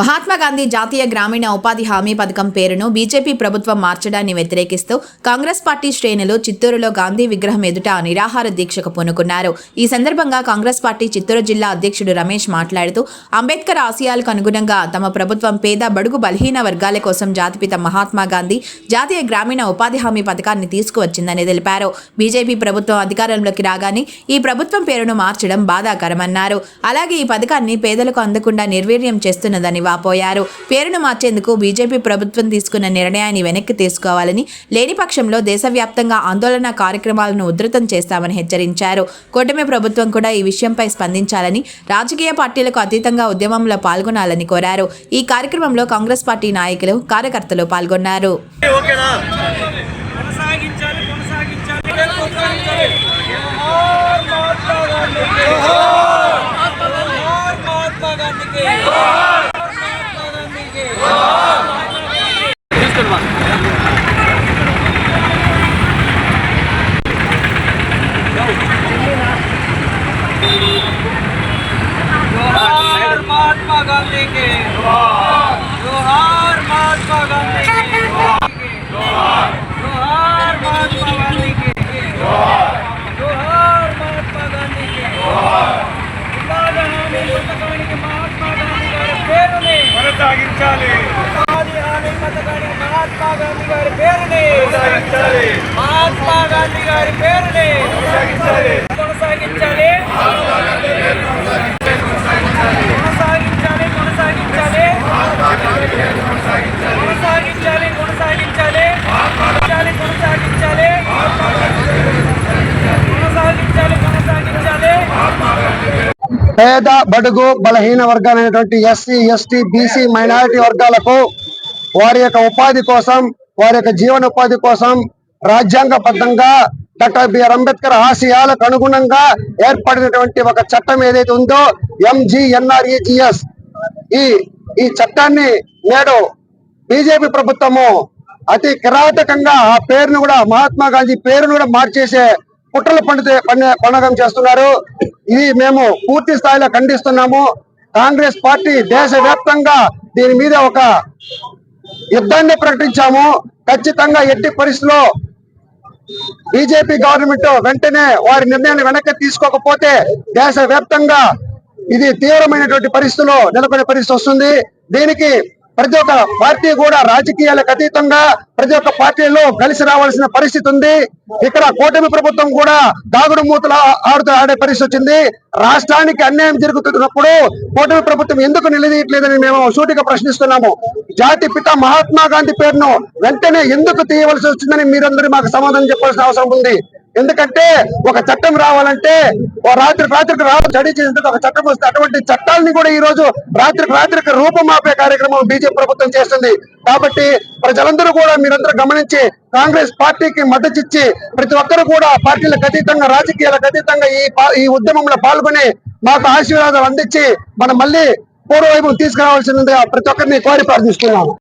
మహాత్మా గాంధీ జాతీయ గ్రామీణ ఉపాధి హామీ పథకం పేరును బీజేపీ ప్రభుత్వం మార్చడాన్ని వ్యతిరేకిస్తూ కాంగ్రెస్ పార్టీ శ్రేణులు చిత్తూరులో గాంధీ విగ్రహం ఎదుట నిరాహార దీక్షకు పూనుకున్నారు. ఈ సందర్భంగా కాంగ్రెస్ పార్టీ చిత్తూరు జిల్లా అధ్యక్షుడు రమేష్ మాట్లాడుతూ అంబేద్కర్ ఆశయాలకు అనుగుణంగా తమ ప్రభుత్వం పేద బడుగు బలహీన వర్గాల కోసం జాతిపిత మహాత్మా గాంధీ జాతీయ గ్రామీణ ఉపాధి హామీ పథకాన్ని తీసుకువచ్చిందని తెలిపారు. బీజేపీ ప్రభుత్వం అధికారంలోకి రాగానే ఈ ప్రభుత్వం పేరును మార్చడం బాధాకరమన్నారు. అలాగే ఈ పథకాన్ని పేదలకు అందకుండా నిర్వీర్యం చేస్తున్నదని వాపోయారు. పేరును మార్చేందుకు బీజేపీ ప్రభుత్వం తీసుకున్న నిర్ణయాన్ని వెనక్కి తీసుకోవాలని లేని పక్షంలో దేశవ్యాప్తంగా ఆందోళన కార్యక్రమాలను ఉధృతం చేస్తామని హెచ్చరించారు. కూటమి ప్రభుత్వం కూడా ఈ విషయంపై స్పందించాలని రాజకీయ పార్టీలకు అతీతంగా ఉద్యమంలో పాల్గొనాలని కోరారు. ఈ కార్యక్రమంలో కాంగ్రెస్ పార్టీ నాయకులు కార్యకర్తలు పాల్గొన్నారు. కొనసాగించాలి కొనసాగించాలి. महात्मा गांधी के గారి పేరుని కొనసాగించాలి. కొనసాగించాలి కొనసాగించాలి. కొనసాగించాలి కొనసాగించాలి. కొనసాగించాలి కొనసాగించాలి. కొనసాగించాలి కొనసాగించాలి. పేద బడుగు బలహీన వర్గాలైనటువంటి ఎస్సీ ఎస్టీ బీసీ మైనారిటీ వర్గాలకు వారి యొక్క ఉపాధి కోసం వారి యొక్క జీవనోపాధి కోసం రాజ్యాంగబద్ధంగా డాక్టర్ బిఆర్ అంబేద్కర్ ఆశయాలకు అనుగుణంగా ఏర్పడినటువంటి ఒక చట్టం ఏదైతే ఉందో ఎంజిఎన్ఆర్ఈజిఎస్. ఈ ఈ చట్టాన్ని నేడు బీజేపీ ప్రభుత్వము అతి కిరాతకంగా ఆ పేరును కూడా మహాత్మా గాంధీ పేరును కూడా మార్చేసే కుట్రలు పండితే పండగం చేస్తున్నారు. ఇది మేము పూర్తి స్థాయిలో ఖండిస్తున్నాము. కాంగ్రెస్ పార్టీ దేశవ్యాప్తంగా దీని మీద ఒక యుద్ధాన్ని ప్రకటించాము. ఖచ్చితంగా ఎట్టి పరిస్థితుల్లో బీజేపీ గవర్నమెంట్ వెంటనే వారి నిర్ణయాన్ని వెనక్కి తీసుకోకపోతే దేశ వ్యాప్తంగా ఇది తీవ్రమైనటువంటి పరిస్థితిలో నెలకొనే పరిస్థితి వస్తుంది. దీనికి ప్రతి ఒక్క పార్టీ కూడా రాజకీయాలకు అతీతంగా ప్రతి ఒక్క పార్టీలో కలిసి రావాల్సిన పరిస్థితి ఉంది. ఇక్కడ కూటమి ప్రభుత్వం కూడా దాగుడు మూతలు ఆడుతూ ఆడే పరిస్థితి వచ్చింది. రాష్ట్రానికి అన్యాయం జరుగుతున్నప్పుడు కూటమి ప్రభుత్వం ఎందుకు నిలదీయట్లేదని మేము సూటిగా ప్రశ్నిస్తున్నాము. జాతి పిత మహాత్మా గాంధీ పేరును వెంటనే ఎందుకు తీయవలసి వచ్చిందని మీరందరూ మాకు సమాధానం చెప్పాల్సిన అవసరం ఉంది. ఎందుకంటే ఒక చట్టం రావాలంటే ఓ రాత్రి రాత్రికి రావాలి స్టడీ చేసిన ఒక చట్టం వస్తే అటువంటి చట్టాలని కూడా ఈ రోజు రాత్రికి రాత్రికి రూపమాపే కార్యక్రమం బీజేపీ ప్రభుత్వం చేస్తుంది. కాబట్టి ప్రజలందరూ కూడా మీరందరూ గమనించి కాంగ్రెస్ పార్టీకి మద్దతు ఇచ్చి ప్రతి ఒక్కరు కూడా పార్టీలకు అతీతంగా రాజకీయాలకు అతీతంగా ఈ ఈ ఉద్యమంలో పాల్గొని మాకు ఆశీర్వాదాలు అందించి మనం మళ్ళీ పూర్వవైపు తీసుకురావాల్సిందిగా ప్రతి ఒక్కరిని కోరి ప్రార్థిస్తున్నాము.